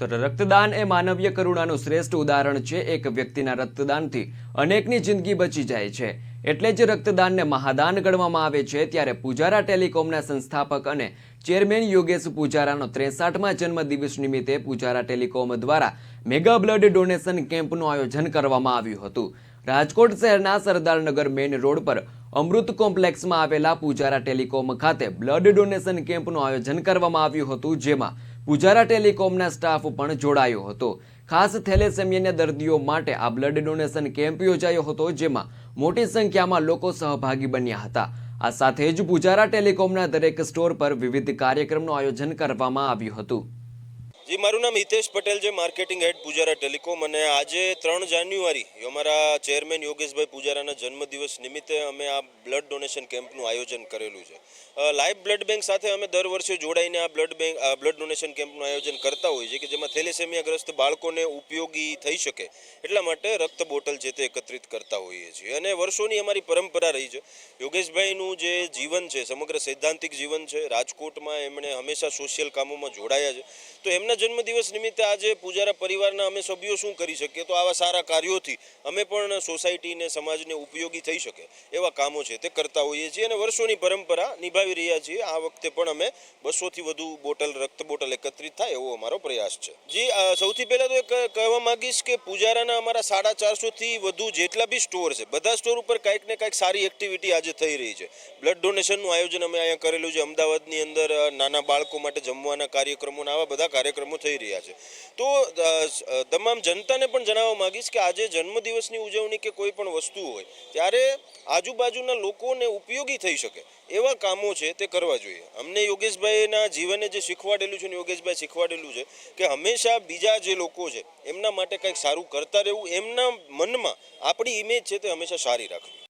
તો રક્તદાન એ માનવીય કરુણાનું શ્રેષ્ઠ ઉદાહરણ છે. એક વ્યક્તિના રક્તદાનથી અનેકની જિંદગી બચી જાય છે. એટલે જ રક્તદાનને મહાદાન ગણવામાં આવે છે. ત્યારે પૂજારા ટેલિકોમના સંસ્થાપક અને ચેરમેન યોગેશ પૂજારાનો ત્રેસાઠમાં જન્મદિવસ નિમિત્તે પૂજારા ટેલિકોમ દ્વારા મેગા બ્લડ ડોનેશન કેમ્પનું આયોજન કરવામાં આવ્યું હતું. રાજકોટ શહેરના સરદારનગર મેઇન રોડ પર અમૃત કોમ્પ્લેક્સમાં આવેલા પૂજારા ટેલિકોમ ખાતે બ્લડ ડોનેશન કેમ્પનું આયોજન કરવામાં આવ્યું હતું. જેમાં પૂજારા ટેલિકોમના સ્ટાફ પણ જોડાયો હતો. ખાસ થેલેસેમિયાના દર્દીઓ માટે આ બ્લડ ડોનેશન કેમ્પ યોજાયો હતો, જેમાં મોટી સંખ્યામાં લોકો સહભાગી બન્યા હતા. આ સાથે જ પૂજારા ટેલિકોમના દરેક સ્ટોર પર વિવિધ કાર્યક્રમનું આયોજન કરવામાં આવ્યું હતું. જી, મારું નામ હિતેશ પટેલ છે માર્કેટિંગ હેડ પૂજારા ટેલિકોમ અને આજે ત્રણ જાન્યુઆરી અમારા ચેરમેન યોગેશભાઈ પૂજારાના જન્મદિવસ નિમિત્તે અમે આ બ્લડ ડોનેશન કેમ્પનું આયોજન કરેલું છે. લાઈવ બ્લડ બેંક સાથે અમે દર વર્ષે જોડાઈને આ બ્લડ બેંક બ્લડ ડોનેશન કેમ્પનું આયોજન કરતા હોઈએ છીએ કે જેમાં થેલેસેમિયાગ્રસ્ત બાળકોને ઉપયોગી થઈ શકે એટલા માટે રક્ત બોટલ જે તે એકત્રિત કરતા હોઈએ છીએ. અને વર્ષોની અમારી પરંપરા રહી છે. યોગેશભાઈનું જે જીવન છે, સમગ્ર સૈદ્ધાંતિક જીવન છે, રાજકોટમાં એમણે હંમેશા સોશિયલ કામોમાં જોડાયા છે. તો એમના જન્મદિવસ નિમિત્તે આજે પૂજારા પરિવારના અમે સભ્યો શું કરી શકીએ? તો આવા સારા કાર્યોથી અમે પણ સોસાયટીને સમાજને ઉપયોગી થઈ શકે એવા કામો છે તે કરતા હોઈએ છીએ અને વર્ષોની પરંપરા નિભાવી રહ્યા છીએ. આ વખતે પણ અમે બસોથી વધુ બોટલ, રક્ત બોટલ એકત્રિત થાય એવો અમારો પ્રયાસ છે. જી સૌથી પહેલાં તો એક કહેવા માંગીશ કે પૂજારાના અમારા સાડા ચારસોથી વધુ જેટલા બી સ્ટોર છે, બધા સ્ટોર ઉપર કાંઈક ને કાંઈક સારી એક્ટિવિટી આજે થઈ રહી છે. બ્લડ ડોનેશનનું આયોજન અમે અહીંયા કરેલું છે. અમદાવાદની અંદર નાના બાળકો માટે જમવાના કાર્યક્રમોના આવા બધા કાર્યક્રમો થઈ રહ્યા છે. તો તમામ જનતાને પણ જણાવવા માંગીશ કે આજે જન્મદિવસની ઉજવણી કે કોઈ પણ વસ્તુ હોય, ત્યારે આજુબાજુના લોકોને ઉપયોગી થઈ શકે. એવા કામો છે તે કરવા જોઈએ. અમને યોગેશભાઈના જીવને જે શીખવાડેલું છે ને યોગેશભાઈ શીખવાડેલું છે કે હંમેશા બીજા જે લોકો છે, એમના માટે કંઈક સારું કરતા રહેવું, એમના મનમાં આપણી ઇમેજ છે તે હંમેશા સારી રાખવી.